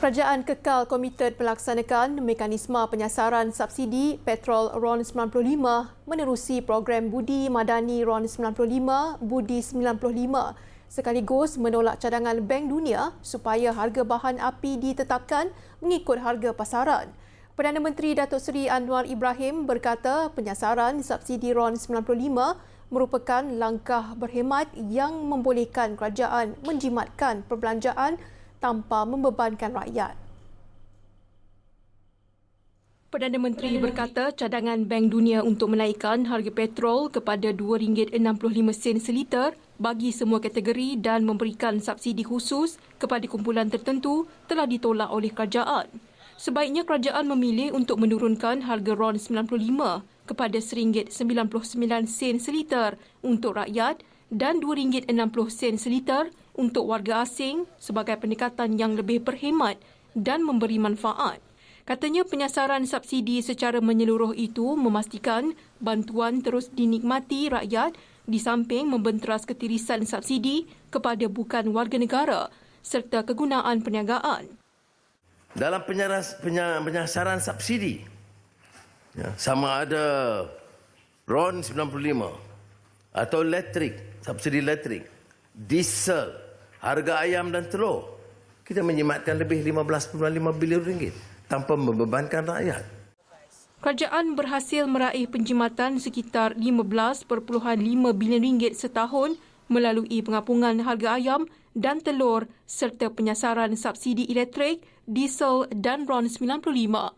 Kerajaan kekal komited melaksanakan mekanisme penyasaran subsidi petrol RON 95 menerusi program Budi Madani RON 95 Budi 95 sekaligus menolak cadangan Bank Dunia supaya harga bahan api ditetapkan mengikut harga pasaran. Perdana Menteri Datuk Seri Anwar Ibrahim berkata penyasaran subsidi RON 95 merupakan langkah berhemat yang membolehkan kerajaan menjimatkan perbelanjaan tanpa membebankan rakyat. Perdana Menteri berkata cadangan Bank Dunia untuk menaikkan harga petrol kepada RM2.65 seliter bagi semua kategori dan memberikan subsidi khusus kepada kumpulan tertentu telah ditolak oleh kerajaan. Sebaiknya kerajaan memilih untuk menurunkan harga RON 95 kepada RM1.99 seliter untuk rakyat dan RM2.60 seliter untuk warga asing sebagai pendekatan yang lebih berhemat dan memberi manfaat. Katanya penyasaran subsidi secara menyeluruh itu memastikan bantuan terus dinikmati rakyat di samping membenteras ketirisan subsidi kepada bukan warga negara serta kegunaan perniagaan. Dalam penyaras, penyasaran subsidi, ya, sama ada RON 95 atau elektrik, subsidi elektrik, diesel, harga ayam dan telur, kita menyematkan lebih 15.5 bilion ringgit tanpa membebankan rakyat. Kerajaan berhasil meraih penjimatan sekitar 15.5 bilion ringgit setahun melalui pengapungan harga ayam dan telur serta penyasaran subsidi elektrik, diesel dan RON 95.